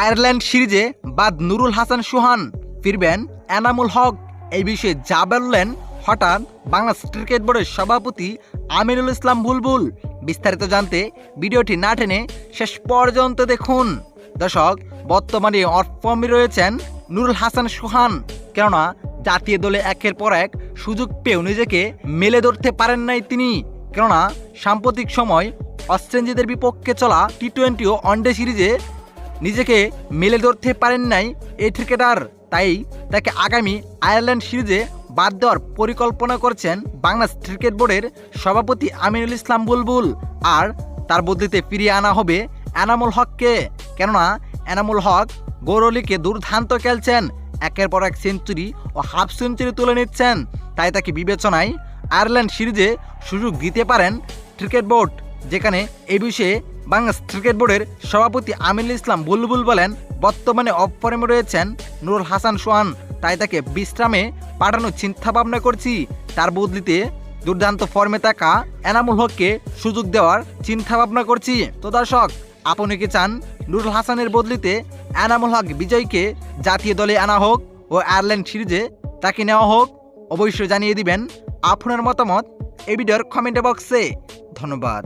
Ireland সিরিজে বাদ নুরুল হাসান সুহান ফিরবেন এনামুল হক। এই বিষয়ে যা বললেন, হঠাৎ বাংলাদেশ ক্রিকেট বোর্ডের সভাপতি আমিনুল ইসলাম বুলবুল। বিস্তারিত জানতে ভিডিওটি না টেনে শেষ পর্যন্ত দেখুন। দর্শক, বর্তমানে অফর্মে রয়েছেন নুরুল হাসান সুহান। কেননা, জাতীয় দলে একের পর এক সুযোগ পেয়েও নিজেকে মেলে ধরতে পারেন নাই তিনি। কেননা, সাম্প্রতিক সময় অস্ট্রেলিয়াদের বিপক্ষে চলা টি টোয়েন্টি ও ওয়ানডে সিরিজে নিজেকে মেলে ধরতে পারেন নাই এই ক্রিকেটার। তাই তাকে আগামী আয়ারল্যান্ড সিরিজে বাদ দেওয়ার পরিকল্পনা করছেন বাংলাদেশ ক্রিকেট বোর্ডের সভাপতি আমিনুল ইসলাম বুলবুল। আর তার বদলিতে ফিরিয়ে আনা হবে এনামুল হককে। কেননা এনামুল হক গৌরলীকে দুর্দান্ত খেলছেন। একের পর এক সেঞ্চুরি ও হাফ সেঞ্চুরি তুলে নিচ্ছেন। তাই তাকে বিবেচনায় আয়ারল্যান্ড সিরিজে সুযোগ দিতে পারেন ক্রিকেট বোর্ড। যেখানে এ বিষয়ে বাংলাদেশ ক্রিকেট বোর্ডের সভাপতি আমিনুল ইসলাম বুলবুল বলেন, বর্তমানে অফ ফর্মে রয়েছেন নুরুল হাসান সোহান। তাই তাকে বিশ্রামে পাঠানোর চিন্তা ভাবনা করছি। তার বদলিতে দুর্দান্ত ফর্মে থাকা এনামুল হককে সুযোগ দেওয়ার চিন্তা ভাবনা করছি। তো দর্শক, আপনি কি চান নুরুল হাসানের বদলিতে এনামুল হক বিজয়কে জাতীয় দলে আনা হোক ও আয়ারল্যান্ড সিরিজে তাকে নেওয়া হোক? অবশ্যই জানিয়ে দিবেন আপনার মতামত। এই ভিডিওর কমেন্ট বক্সে। ধন্যবাদ।